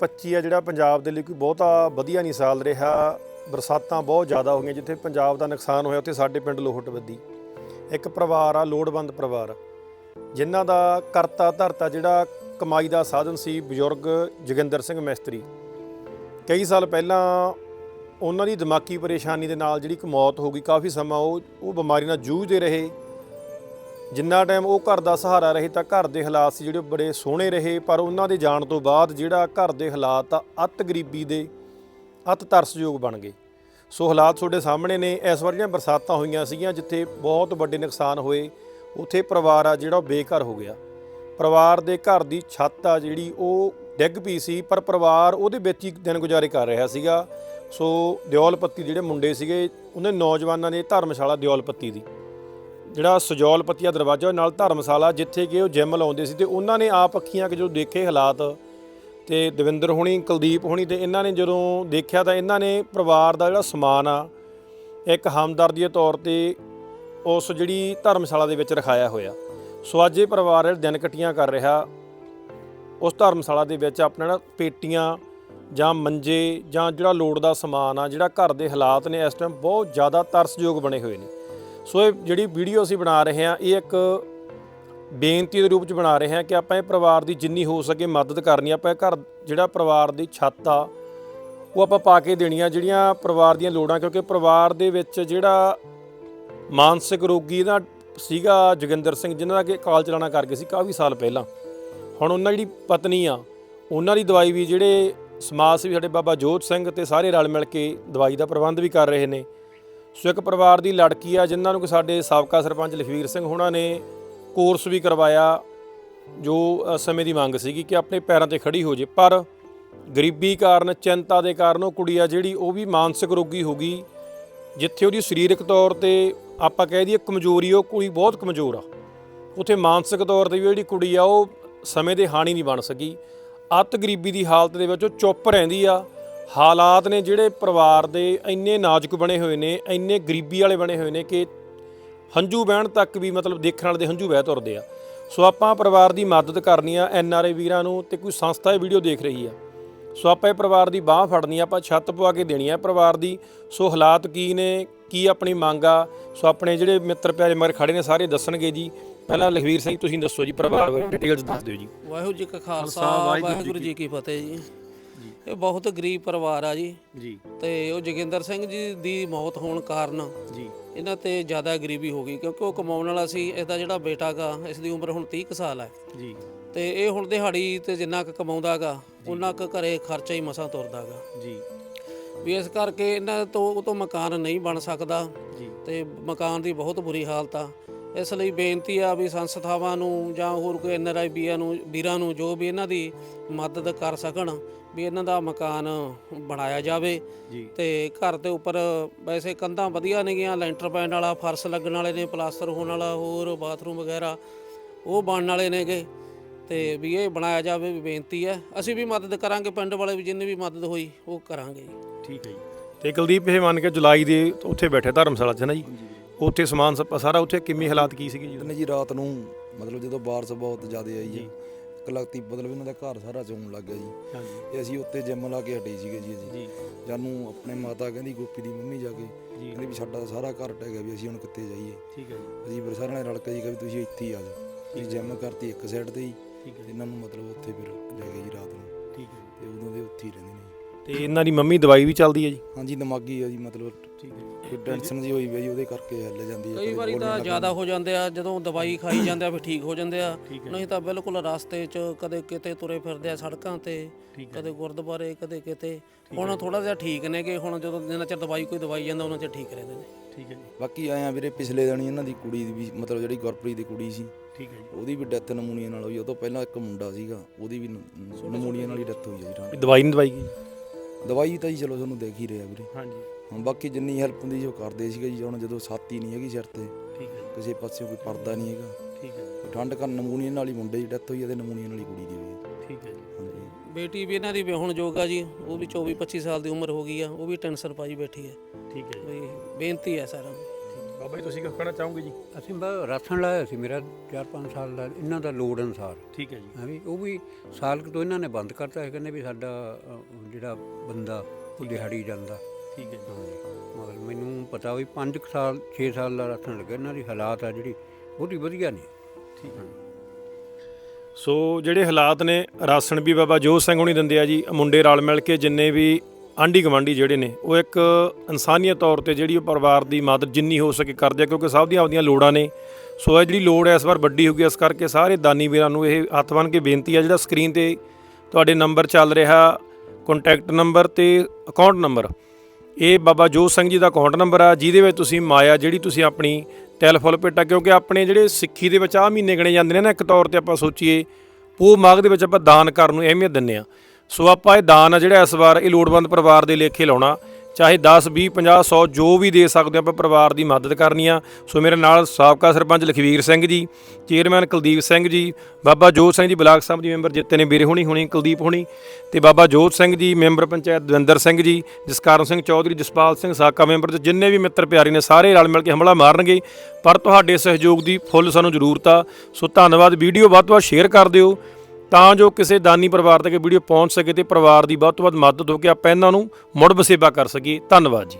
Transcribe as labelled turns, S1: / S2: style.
S1: 2025 ਆ ਜਿਹੜਾ ਪੰਜਾਬ ਦੇ ਲਈ ਕੋਈ ਬਹੁਤਾ ਵਧੀਆ ਨਹੀਂ ਸਾਲ ਰਿਹਾ। ਬਰਸਾਤਾਂ ਬਹੁਤ ਜ਼ਿਆਦਾ ਹੋ ਗਈਆਂ ਜਿੱਥੇ ਪੰਜਾਬ ਦਾ ਨੁਕਸਾਨ ਹੋਇਆ, ਉੱਥੇ ਸਾਡੇ ਪਿੰਡ ਲੋਹਟ ਵੱਦੀ ਇੱਕ ਪਰਿਵਾਰ ਆ, ਲੋੜਵੰਦ ਪਰਿਵਾਰ। ਜਿਨ੍ਹਾਂ ਦਾ ਕਰਤਾ ਧਰਤਾ ਜਿਹੜਾ ਕਮਾਈ ਦਾ ਸਾਧਨ ਸੀ ਬਜ਼ੁਰਗ ਜੋਗਿੰਦਰ ਸਿੰਘ ਮਿਸਤਰੀ। ਕਈ ਸਾਲ ਪਹਿਲਾਂ ਉਹਨਾਂ ਦੀ ਦਿਮਾਗੀ ਪਰੇਸ਼ਾਨੀ ਦੇ ਨਾਲ ਜਿਹੜੀ ਇੱਕ ਮੌਤ ਹੋ ਗਈ, ਕਾਫੀ ਸਮਾਂ ਉਹ ਉਹ ਬਿਮਾਰੀ ਨਾਲ ਜੂਝਦੇ ਰਹੇ। ਜਿੰਨਾ ਟਾਈਮ ਉਹ ਘਰ ਦਾ ਸਹਾਰਾ ਰਹੇ ਤਾਂ ਘਰ ਦੇ ਹਾਲਾਤ ਸੀ ਜਿਹੜੇ ਬੜੇ ਸੋਹਣੇ ਰਹੇ, ਪਰ ਉਹਨਾਂ ਦੇ ਜਾਣ ਤੋਂ ਬਾਅਦ ਜਿਹੜਾ ਘਰ ਦੇ ਹਾਲਾਤ ਆ ਅਤ ਗਰੀਬੀ ਦੇ, ਅਤ ਤਰਸਯੋਗ ਬਣ ਗਏ। ਸੋ ਹਾਲਾਤ ਤੁਹਾਡੇ ਸਾਹਮਣੇ ਨੇ, ਇਸ ਵਾਰ ਜਿਹੜੀਆਂ ਬਰਸਾਤਾਂ ਹੋਈਆਂ ਸੀਗੀਆਂ ਜਿੱਥੇ ਬਹੁਤ ਵੱਡੇ ਨੁਕਸਾਨ ਹੋਏ, ਉੱਥੇ ਪਰਿਵਾਰ ਆ ਜਿਹੜਾ ਉਹ ਬੇਘਰ ਹੋ ਗਿਆ। ਪਰਿਵਾਰ ਦੇ ਘਰ ਦੀ ਛੱਤ ਆ ਜਿਹੜੀ ਉਹ ਡਿੱਗ ਪਈ ਸੀ, ਪਰ ਪਰਿਵਾਰ ਉਹਦੇ ਵਿੱਚ ਹੀ ਦਿਨ ਗੁਜ਼ਾਰੇ ਕਰ ਰਿਹਾ ਸੀਗਾ। ਸੋ ਦਿਓਲਪੱਤੀ ਜਿਹੜੇ ਮੁੰਡੇ ਸੀਗੇ, ਉਹਨੇ ਨੌਜਵਾਨਾਂ ਨੇ ਧਰਮਸ਼ਾਲਾ ਦਿਓਲਪੱਤੀ ਦੀ। ਜਿਹੜਾ ਸਜੌਲ ਪੱਤੀਆ ਦਰਵਾਜ਼ਾ ਨਾਲ ਧਰਮਸ਼ਾਲਾ ਜਿੱਥੇ ਕਿ ਉਹ ਜਿਮ ਲਾਉਂਦੇ ਸੀ ਤੇ ਉਹਨਾਂ ਨੇ ਆਪ ਅੱਖੀਆਂ ਕਿ ਜਦੋਂ ਦੇਖੇ ਹਾਲਾਤ ਤੇ ਦਵਿੰਦਰ ਹੋਣੀ, ਕੁਲਦੀਪ ਹੋਣੀ ਤੇ ਇਹਨਾਂ ਨੇ ਜਦੋਂ ਦੇਖਿਆ ਤਾਂ ਇਹਨਾਂ ਨੇ ਪਰਿਵਾਰ ਦਾ ਜਿਹੜਾ ਸਮਾਨ ਆ, ਇੱਕ ਹਮਦਰਦੀ ਦੇ ਤੌਰ ਤੇ ਉਸ ਜਿਹੜੀ ਧਰਮਸ਼ਾਲਾ ਦੇ ਵਿੱਚ ਰਖਾਇਆ ਹੋਇਆ। ਸੋ ਅੱਜ ਇਹ ਪਰਿਵਾਰ ਦਿਨ ਕਟੀਆਂ ਕਰ ਰਿਹਾ, ਉਸ ਧਰਮਸ਼ਾਲਾ ਦੇ ਵਿੱਚ ਆਪਣਾ ਜਿਹੜਾ ਪੇਟੀਆਂ ਜਾਂ ਮੰਜੇ ਜਾਂ ਜਿਹੜਾ ਲੋੜ ਦਾ ਸਮਾਨ ਆ, ਜਿਹੜਾ ਘਰ ਦੇ ਹਾਲਾਤ ਨੇ ਇਸ ਟਾਈਮ ਬਹੁਤ ਜ਼ਿਆਦਾ ਤਰਸਯੋਗ ਬਣੇ ਹੋਏ ਨੇ। ਸੋ ਇਹ ਜਿਹੜੀ ਵੀਡੀਓ ਅਸੀਂ ਬਣਾ ਰਹੇ ਹਾਂ, ਇਹ ਇੱਕ ਬੇਨਤੀ ਦੇ ਰੂਪ ਚ ਬਣਾ ਰਹੇ ਹਾਂ ਕਿ ਆਪਾਂ ਇਹ ਪਰਿਵਾਰ ਦੀ ਜਿੰਨੀ ਹੋ ਸਕੇ ਮਦਦ ਕਰਨੀ ਆਪਾਂ ਘਰ ਜਿਹੜਾ ਪਰਿਵਾਰ ਦੀ ਛੱਤ ਆ, ਉਹ ਆਪਾਂ ਪਾ ਕੇ ਦੇਣੀਆਂ ਜਿਹੜੀਆਂ ਪਰਿਵਾਰ ਦੀਆਂ ਲੋੜਾਂ, ਕਿਉਂਕਿ ਪਰਿਵਾਰ ਦੇ ਵਿੱਚ ਜਿਹੜਾ ਮਾਨਸਿਕ ਰੋਗੀ ਦਾ ਸੀਗਾ ਜੋਗਿੰਦਰ ਸਿੰਘ ਜਿਨ੍ਹਾਂ ਦਾ ਕਿ ਕਾਲ ਚਲਾਣਾ ਕਰ ਗਏ ਸੀ ਕਾਫੀ ਸਾਲ ਪਹਿਲਾਂ। ਹੁਣ ਉਹਨਾਂ ਦੀ ਜਿਹੜੀ ਪਤਨੀ ਆ, ਉਹਨਾਂ ਦੀ ਦਵਾਈ ਵੀ ਜਿਹੜੇ ਸਮਾਜ ਸੇਵੀ ਸਾਡੇ ਬਾਬਾ ਜੋਤ ਸਿੰਘ ਤੇ ਸਾਰੇ ਰਲ ਮਿਲ ਕੇ ਦਵਾਈ ਦਾ ਪ੍ਰਬੰਧ ਵੀ ਕਰ ਰਹੇ ਨੇ। ਸੋ ਇੱਕ ਪਰਿਵਾਰ ਦੀ ਲੜਕੀ ਆ, ਜਿਨ੍ਹਾਂ ਨੂੰ ਕਿ ਸਾਡੇ ਸਾਬਕਾ ਸਰਪੰਚ ਲਖਵੀਰ ਸਿੰਘ ਹੋਣਾ ਨੇ ਕੋਰਸ ਵੀ ਕਰਵਾਇਆ, ਜੋ ਸਮੇਂ ਦੀ ਮੰਗ ਸੀਗੀ ਕਿ ਆਪਣੇ ਪੈਰਾਂ ਤੇ ਖੜੀ ਹੋ ਜੇ। ਪਰ ਗਰੀਬੀ ਕਾਰਨ, ਚਿੰਤਾ ਦੇ ਕਾਰਨ ਉਹ ਕੁੜੀ ਆ ਜਿਹੜੀ ਉਹ ਵੀ ਮਾਨਸਿਕ ਰੋਗੀ ਹੋ ਗਈ, ਜਿੱਥੇ ਉਹਦੀ ਸਰੀਰਕ ਤੌਰ ਤੇ ਆਪਾਂ ਕਹਿ ਦਈਏ ਕਮਜ਼ੋਰੀ, ਉਹ ਕੁੜੀ ਬਹੁਤ ਕਮਜ਼ੋਰ ਆ। ਉਥੇ ਮਾਨਸਿਕ ਤੌਰ ਤੇ ਵੀ ਜਿਹੜੀ ਕੁੜੀ ਆ, ਉਹ ਸਮੇਂ ਦੇ ਹਾਣੀ ਨਹੀਂ ਬਣ ਸਕੀ। ਅਤ ਗਰੀਬੀ ਦੀ ਹਾਲਤ ਦੇ ਵਿੱਚ ਉਹ ਚੁੱਪ ਰਹਿੰਦੀ ਆ। ਹਾਲਾਤ ਨੇ ਜਿਹੜੇ ਪਰਿਵਾਰ ਦੇ ਇੰਨੇ ਨਾਜ਼ੁਕ ਬਣੇ ਹੋਏ ਨੇ ਇੰਨੇ ਗਰੀਬੀ ਵਾਲੇ ਬਣੇ ਹੋਏ ਨੇ ਕਿ ਹੰਝੂ ਬਹਿਣ ਤੱਕ ਵੀ ਮਤਲਬ ਦੇਖਣ ਵਾਲੇ ਦੇ ਹੰਝੂ ਵਹਿ ਤੁਰਦੇ ਆ। ਸੋ ਆਪਾਂ ਪਰਿਵਾਰ ਦੀ ਮਦਦ ਕਰਨੀ ਆ ਐਨ ਆਰ ਆਈ ਵੀਰਾਂ ਨੂੰ ਤੇ ਕੋਈ ਸੰਸਥਾ ਇਹ ਵੀਡੀਓ ਦੇਖ ਰਹੀ ਆ। ਸੋ ਆਪਾਂ ਇਹ ਪਰਿਵਾਰ ਦੀ ਬਾਹ ਫੜਨੀ ਆ ਆਪਾਂ ਛੱਤ ਪਵਾ ਕੇ ਦੇਣੀ ਆ ਪਰਿਵਾਰ ਦੀ। ਸੋ ਹਾਲਾਤ ਕੀ ਨੇ ਕੀ ਆਪਣੀ ਮੰਗ ਆ? ਸੋ ਆਪਣੇ ਜਿਹੜੇ ਮਿੱਤਰ ਪਿਆਰੇ ਮਗਰ ਖੜੇ ਨੇ ਸਾਰੇ ਦੱਸਣਗੇ ਜੀ। ਪਹਿਲਾਂ ਲਖਵੀਰ ਸਿੰਘ ਤੁਸੀਂ ਦੱਸੋ ਜੀ ਪਰਿਵਾਰ ਬਾਰੇ ਡਿਟੇਲਸ ਦੱਸ ਦਿਓ ਜੀ।
S2: ਵਾਹਿਗੁਰੂ ਜੀ ਕਾ ਖਾਲਸਾ ਵਾਹਿਗੁਰੂ ਜੀ ਕੀ ਫਤਿਹ ਜੀ। ਇਹ ਬਹੁਤ ਗਰੀਬ ਪਰਿਵਾਰ ਆ ਜੀ।
S1: ਜੀ।
S2: ਤੇ ਉਹ ਜੋਗਿੰਦਰ ਸਿੰਘ ਜੀ ਦੀ ਮੌਤ ਹੋਣ ਕਾਰਨ
S1: ਜੀ।
S2: ਇਹਨਾਂ ਤੇ ਜ਼ਿਆਦਾ ਗਰੀਬੀ ਹੋ ਗਈ ਕਿਉਂਕਿ ਉਹ ਕਮਾਉਣ ਵਾਲਾ ਸੀ ਇਹਦਾ ਜਿਹੜਾ ਬੇਟਾ ਗਾ ਇਸ ਦੀ ਉਮਰ ਹੁਣ 30 ਕੁ ਸਾਲ ਹੈ
S1: ਜੀ।
S2: ਤੇ ਇਹ ਹੁਣ ਦਿਹਾੜੀ ਤੇ ਜਿੰਨਾ ਕੁ ਕਮਾਉਂਦਾਗਾ ਉਹਨਾਂ ਕੁ ਘਰੇ ਖਰਚਾ ਹੀ ਮਸਾਂ ਤੁਰਦਾਗਾ।
S1: ਜੀ।
S2: ਵੀ ਇਸ ਕਰਕੇ ਇਹਨਾਂ ਤੋਂ ਉਹ ਤੋਂ ਮਕਾਨ ਨਹੀਂ ਬਣ ਸਕਦਾ।
S1: ਜੀ।
S2: ਤੇ ਮਕਾਨ ਦੀ ਬਹੁਤ ਬੁਰੀ ਹਾਲਤ ਆ। ਇਸ ਲਈ ਬੇਨਤੀ ਆ ਵੀ ਸੰਸਥਾਵਾਂ ਨੂੰ ਜਾਂ ਹੋਰ ਕੋਈ ਐਨਆਰਆਈ ਵੀਰਾਂ ਨੂੰ ਵੀਰਾਂ ਨੂੰ ਜੋ ਵੀ ਇਹਨਾਂ ਦੀ ਮਦਦ ਕਰ ਸਕਣ ਵੀ ਇਹਨਾਂ ਦਾ ਮਕਾਨ ਬਣਾਇਆ ਜਾਵੇ।
S1: ਜੀ।
S2: ਤੇ ਘਰ ਦੇ ਉੱਪਰ ਵੈਸੇ ਕੰਧਾਂ ਵਧੀਆ ਨੇਗੀਆਂ ਲੈਂਟਰ ਪੈਣ ਵਾਲਾ ਫਰਸ਼ ਲੱਗਣ ਵਾਲੇ ਨੇ ਪਲਾਸਟਰ ਹੋਣ ਵਾਲਾ ਹੋਰ ਬਾਥਰੂਮ ਵਗੈਰਾ ਉਹ ਬਣਨ ਵਾਲੇ ਨੇਗੇ। ਤੇ ਵੀ ਇਹ ਬਣਾਇਆ ਜਾਵੇ ਵੀ ਬੇਨਤੀ ਹੈ। ਅਸੀਂ ਵੀ ਮਦਦ ਕਰਾਂਗੇ ਪਿੰਡ ਵਾਲੇ ਵੀ ਜਿੰਨੀ ਵੀ ਮਦਦ ਹੋਈ ਉਹ ਕਰਾਂਗੇ ਜੀ।
S1: ਠੀਕ ਹੈ ਜੀ। ਤੇ ਕੁਲਦੀਪ ਇਹ ਮੰਨ ਕੇ ਜੁਲਾਈ ਦੇ ਉੱਥੇ ਬੈਠੇ ਧਰਮਸ਼ਾਲਾ 'ਚ ਨਾ ਜੀ? ਉੱਥੇ ਸਮਾਨ ਸਾਰਾ ਉੱਥੇ ਕਿੰਨੇ ਹਾਲਾਤ ਕੀ ਸੀਗੇ ਜੀ?
S3: ਜੀ ਰਾਤ ਨੂੰ ਮਤਲਬ ਜਦੋਂ ਬਾਰਿਸ਼ ਬਹੁਤ ਜ਼ਿਆਦਾ ਆਈ ਜੀ। ਕਲਕਤੀ ਮਤਲਬ ਇਹਨਾਂ ਦਾ ਘਰ ਸਾਰਾ ਚੋਣ ਲੱਗ ਗਿਆ ਜੀ।
S1: ਹਾਂਜੀ।
S3: ਤੇ ਅਸੀਂ ਉੱਤੇ ਜਿੰਮ ਲਾ ਕੇ ਹਟੇ ਸੀਗੇ ਜੀ ਅਸੀਂ।
S1: ਜੀ।
S3: ਜਾਨੂੰ ਆਪਣੇ ਮਾਤਾ ਕਹਿੰਦੀ ਗੋਪੀ ਦੀ ਮੰਮੀ ਜਾ ਕੇ।
S1: ਜੀ।
S3: ਕਹਿੰਦੀ ਵੀ ਸਾਡਾ ਸਾਰਾ ਘਰ ਟਹਿ ਗਿਆ ਵੀ ਅਸੀਂ ਹੁਣ ਕਿੱਥੇ ਜਾਈਏ।
S1: ਠੀਕ ਹੈ ਜੀ।
S3: ਅਸੀਂ ਫਿਰ ਸਾਰਿਆਂ ਨੇ ਰਲ ਕੇ ਜੀ ਕਿਹਾ ਵੀ ਤੁਸੀਂ ਇੱਥੇ ਹੀ ਆ ਜਾਓ। ਅਸੀਂ ਜਿੰਮ ਕਰਤੀ ਇੱਕ ਸਾਈਡ ਤੇ ਹੀ।
S1: ਠੀਕ ਹੈ
S3: ਇਹਨਾਂ ਨੂੰ ਮਤਲਬ ਉੱਥੇ ਫਿਰ ਲੈ ਗਏ ਜੀ ਰਾਤ ਨੂੰ।
S1: ਠੀਕ ਹੈ
S3: ਤੇ ਉਦੋਂ ਦੇ ਉੱਥੇ ਹੀ ਰਹਿੰਦੇ ਨੇ। ਜੀ।
S1: ਤੇ ਇਹਨਾਂ ਦੀ ਮੰਮੀ ਦਵਾਈ ਵੀ ਚੱਲਦੀ ਹੈ ਜੀ।
S3: ਹਾਂਜੀ ਦਿਮਾਗੀ ਆ ਜੀ ਮਤਲਬ
S1: ਠੀਕ ਹੈ
S3: ਕੋਈ ਟੈਨਸ਼ਨ ਜੀ। ਹੋਈ ਜੀ ਉਹਦੇ ਕਰਕੇ ਹੱਲ ਜਾਂਦੀ ਹੈ
S2: ਕਈ ਵਾਰੀ ਤਾਂ ਜ਼ਿਆਦਾ ਹੋ ਜਾਂਦੇ ਆ ਜਦੋਂ ਦਵਾਈ ਖਾਈ ਜਾਂਦੇ ਆ ਫਿਰ ਠੀਕ ਹੋ ਜਾਂਦੇ ਆ। ਨਹੀਂ ਤਾਂ ਬਿਲਕੁਲ ਰਸਤੇ 'ਚ ਕਦੇ ਕਿਤੇ ਤੁਰੇ ਫਿਰਦੇ ਆ ਸੜਕਾਂ ਤੇ ਕਦੇ ਗੁਰਦੁਆਰੇ ਕਦੇ ਕਿਤੇ। ਹੁਣ ਥੋੜਾ ਜਿਹਾ ਠੀਕ ਨੇ ਕਿ ਹੁਣ ਜਦੋਂ ਜਿੰਨਾ ਚਿਰ ਦਵਾਈ ਕੋਈ ਦਵਾਈ ਜਾਂਦਾ ਉਹਨਾਂ ਚਿਰ ਠੀਕ ਰਹਿੰਦੇ ਨੇ।
S1: ਠੀਕ ਹੈ ਜੀ।
S3: ਬਾਕੀ ਆਏ ਆ ਵੀਰੇ ਪਿਛਲੇ ਦਿਨ ਇਹਨਾਂ ਦੀ ਕੁੜੀ ਦੀ ਵੀ ਮਤਲਬ ਜਿਹੜੀ ਗੁਰਪ੍ਰੀਤ ਦੀ ਕੁੜੀ ਸੀ
S1: ਠੀਕ ਹੈ ਜੀ।
S3: ਉਹਦੀ ਵੀ ਡੈਥ ਨਮੂਨੀਆ ਨਾਲ ਹੋਈ ਉਹ ਤੋਂ ਪਹਿਲਾਂ ਇੱਕ ਮੁੰਡਾ ਸੀਗਾ ਉਹਦੀ ਵੀ ਨਮੂਨੀਆ ਨਾਲ ਹੀ ਡੈਥ ਹੋਈ ਜੀ।
S1: ਦਵਾਈ ਨਹੀਂ ਦਵਾਈ ਗਈ?
S3: ਦਵਾਈ ਤਾਂ ਜੀ ਚਲੋ ਤੁਹਾਨੂੰ ਦੇਖ ਹੀ ਰਿਹਾ ਵੀਰੇ।
S1: ਹਾਂਜੀ।
S3: ਹੁਣ ਬਾਕੀ ਜਿੰਨੀ ਹੈਲਪ ਹੁੰਦੀ ਜੋ ਕਰਦੇ ਸੀਗੇ ਜੀ ਹੁਣ ਜਦੋਂ ਸਾਥੀ ਨਹੀਂ ਹੈਗੀ ਸਿਰ ਤੇ
S1: ਠੀਕ ਹੈ।
S3: ਕਿਸੇ ਪਾਸੇ ਕੋਈ ਪਰਦਾ ਨਹੀਂ ਹੈਗਾ।
S1: ਠੀਕ ਹੈ।
S3: ਠੰਡ ਕਰਨ ਨਮੂਨੀਆ ਨਾਲ ਹੀ ਮੁੰਡੇ ਦੀ ਡੈਥ ਹੋਈ ਹੈ ਤੇ ਨਮੂਨੀਆ ਨਾਲ ਹੀ ਕੁੜੀ ਦੀ ਹੋਈ ਹੈ
S1: ਠੀਕ ਹੈ ਜੀ।
S3: ਹਾਂਜੀ।
S2: ਬੇਟੀ ਵੀ ਇਹਨਾਂ ਦੀ ਵਿਆਹੁਣ ਯੋਗ ਆ ਜੀ ਉਹ ਵੀ 24 25 ਸਾਲ ਦੀ ਉਮਰ ਹੋ ਗਈ ਆ ਉਹ ਵੀ ਟੈਨਸ਼ਨ ਪਾਈ ਬੈਠੀ ਹੈ।
S1: ਠੀਕ ਹੈ ਜੀ।
S2: ਵੀ ਬੇਨਤੀ ਹੈ ਸਾਰਿਆਂ ਨੂੰ।
S1: ਬਾਬਾ ਜੀ ਤੁਸੀਂ ਕੀ ਕਹਿਣਾ ਚਾਹੋਗੇ ਜੀ?
S4: ਅਸੀਂ ਬਸ ਰਾਸ਼ਨ ਲਾਇਆ ਸੀ ਮੇਰਾ 4-5 ਸਾਲ ਦਾ ਇਹਨਾਂ ਦਾ ਲੋੜ ਅਨੁਸਾਰ।
S1: ਠੀਕ ਹੈ ਜੀ।
S4: ਹਾਂ ਵੀ ਉਹ ਵੀ ਸਾਲ ਕੁ ਤੋਂ ਇਹਨਾਂ ਨੇ ਬੰਦ ਕਰਤਾ ਹੈ ਕਹਿੰਦੇ ਵੀ ਸਾਡਾ ਜਿਹੜਾ ਬੰਦਾ ਉਹ ਦਿਹਾੜੀ ਜਾਂਦਾ।
S1: ਠੀਕ ਹੈ ਜੀ।
S4: ਮਗਰ ਮੈਨੂੰ ਪਤਾ ਵੀ 5 ਸਾਲ 6 ਸਾਲ ਦਾ ਰਾਸ਼ਨ ਲੱਗਾ ਇਹਨਾਂ ਦੀ ਹਾਲਾਤ ਆ ਜਿਹੜੀ ਬਹੁਤੀ ਵਧੀਆ ਨਹੀਂ।
S1: ਠੀਕ ਹੈ। ਸੋ ਜਿਹੜੇ ਹਾਲਾਤ ਨੇ ਰਾਸ਼ਨ ਵੀ ਬਾਬਾ ਜੋਤ ਸਿੰਘ ਹੁਣੀ ਦਿੰਦੇ ਆ ਜੀ ਮੁੰਡੇ ਰਲ ਮਿਲ ਕੇ ਜਿੰਨੇ ਵੀ ਆਂਢੀ ਗਵਾਂਢੀ ਜਿਹੜੇ ਨੇ, ਉਹ ਇੱਕ ਇਨਸਾਨੀਅਤ ਤੌਰ ਤੇ ਜਿਹੜੀ ਉਹ ਪਰਿਵਾਰ ਦੀ ਮਦਦ ਜਿੰਨੀ ਹੋ ਸਕੇ ਕਰਦੇ ਆ, ਕਿਉਂਕਿ ਸਭ ਦੀਆਂ ਆਪਦੀਆਂ ਲੋੜਾਂ ਨੇ। ਸੋ ਇਹ ਜਿਹੜੀ ਲੋੜ ਹੈ ਇਸ ਵਾਰ ਵੱਡੀ ਹੋ ਗਈ, ਇਸ ਕਰਕੇ ਸਾਰੇ ਦਾਨੀ ਵੀਰਾਂ ਨੂੰ ਇਹ ਹੱਥ ਬੰਨ੍ਹ ਕੇ ਬੇਨਤੀ ਆ, ਜਿਹੜਾ ਸਕਰੀਨ ਤੇ ਤੁਹਾਡੇ ਨੰਬਰ ਚੱਲ ਰਿਹਾ ਕੰਟੈਕਟ ਨੰਬਰ ਤੇ ਅਕਾਊਂਟ ਨੰਬਰ। ਇਹ ਬਾਬਾ ਜੋਤ ਸਿੰਘ ਜੀ ਦਾ ਅਕਾਊਂਟ ਨੰਬਰ ਆ, ਜਿਹਦੇ ਵਿੱਚ ਤੁਸੀਂ ਮਾਇਆ ਜਿਹੜੀ ਤੁਸੀਂ ਆਪਣੀ ਟੈਲੀਫੋਨ ਭੇਟਾ ਕਿਉਂਕਿ ਆਪਣੇ ਜਿਹੜੇ ਸਿੱਖੀ ਦੇ ਵਿੱਚ ਆ ਮਹੀਨੇ ਗਣੇ ਜਾਂਦੇ ਨੇ ਨਾ, ਇੱਕ ਤੌਰ ਤੇ ਆਪਾਂ ਸੋਚੀਏ ਪੋ ਮਾਘ ਦੇ ਵਿੱਚ ਆਪਾਂ ਦਾਨ ਕਰਨ ਨੂੰ ਅਹਿਮੀਅਤ ਦਿੰਦੇ ਆ। ਸੋ ਆਪਾਂ ਇਹ ਦਾਨ ਆ ਜਿਹੜਾ ਇਸ ਵਾਰ ਇਹ ਲੋੜਵੰਦ ਪਰਿਵਾਰ ਦੇ ਲੇਖੇ ਲਾਉਣਾ। ਚਾਹੇ 10 20 50 100 ਜੋ ਵੀ ਦੇ ਸਕਦੇ ਹੋ ਆਪਾਂ ਪਰਿਵਾਰ ਦੀ ਮਦਦ ਕਰਨੀ ਆ। ਸੋ ਮੇਰੇ ਨਾਲ ਸਾਬਕਾ ਸਰਪੰਚ ਲਖਵੀਰ ਸਿੰਘ ਜੀ, ਚੇਅਰਮੈਨ ਕੁਲਦੀਪ ਸਿੰਘ ਜੀ, ਬਾਬਾ ਜੋਤ ਸਿੰਘ ਜੀ, ਬਲਾਕ ਸਾਹਿਬ ਦੀ ਮੈਂਬਰ ਜਿੱਤੇ ਨੇ ਵੀਰੇ ਹੋਣੀ ਹੋਣੀ ਕੁਲਦੀਪ ਹੋਣੀ ਤੇ ਬਾਬਾ ਜੋਤ ਸਿੰਘ ਜੀ, ਮੈਂਬਰ ਪੰਚਾਇਤ ਦਵਿੰਦਰ ਸਿੰਘ ਜੀ, ਜਸਕਾਰਨ ਸਿੰਘ ਚੌਧਰੀ, ਜਸਪਾਲ ਸਿੰਘ ਸਾਕਾ ਮੈਂਬਰ ਤੇ ਜਿੰਨੇ ਵੀ ਮਿੱਤਰ ਪਿਆਰੇ ਨੇ ਸਾਰੇ ਰਲ ਮਿਲ ਕੇ ਹਮਲਾ ਮਾਰਨਗੇ। ਪਰ ਤੁਹਾਡੇ ਸਹਿਯੋਗ ਦੀ ਫੁੱਲ ਸਾਨੂੰ ਜ਼ਰੂਰਤ ਆ। ਸੋ ਧੰਨਵਾਦ। ਵੀਡੀਓ ਵੱਧ ਤੋਂ ਵੱਧ ਸ਼ੇਅਰ ਕਰ ਦਿਓ। ਤਾਂ ਜੋ ਕਿਸੇ ਦਾਨੀ ਪਰਿਵਾਰ ਤੱਕ ਇਹ ਵੀਡੀਓ ਪਹੁੰਚ ਸਕੇ ਤੇ ਪਰਿਵਾਰ ਦੀ ਵੱਧ ਤੋਂ ਵੱਧ ਮਦਦ ਹੋ ਕੇ ਆਪਾਂ ਇਹਨਾਂ ਨੂੰ ਮੁੜ ਵਸੇਬਾ ਕਰ ਸਕੀਏ। ਧੰਨਵਾਦ ਜੀ।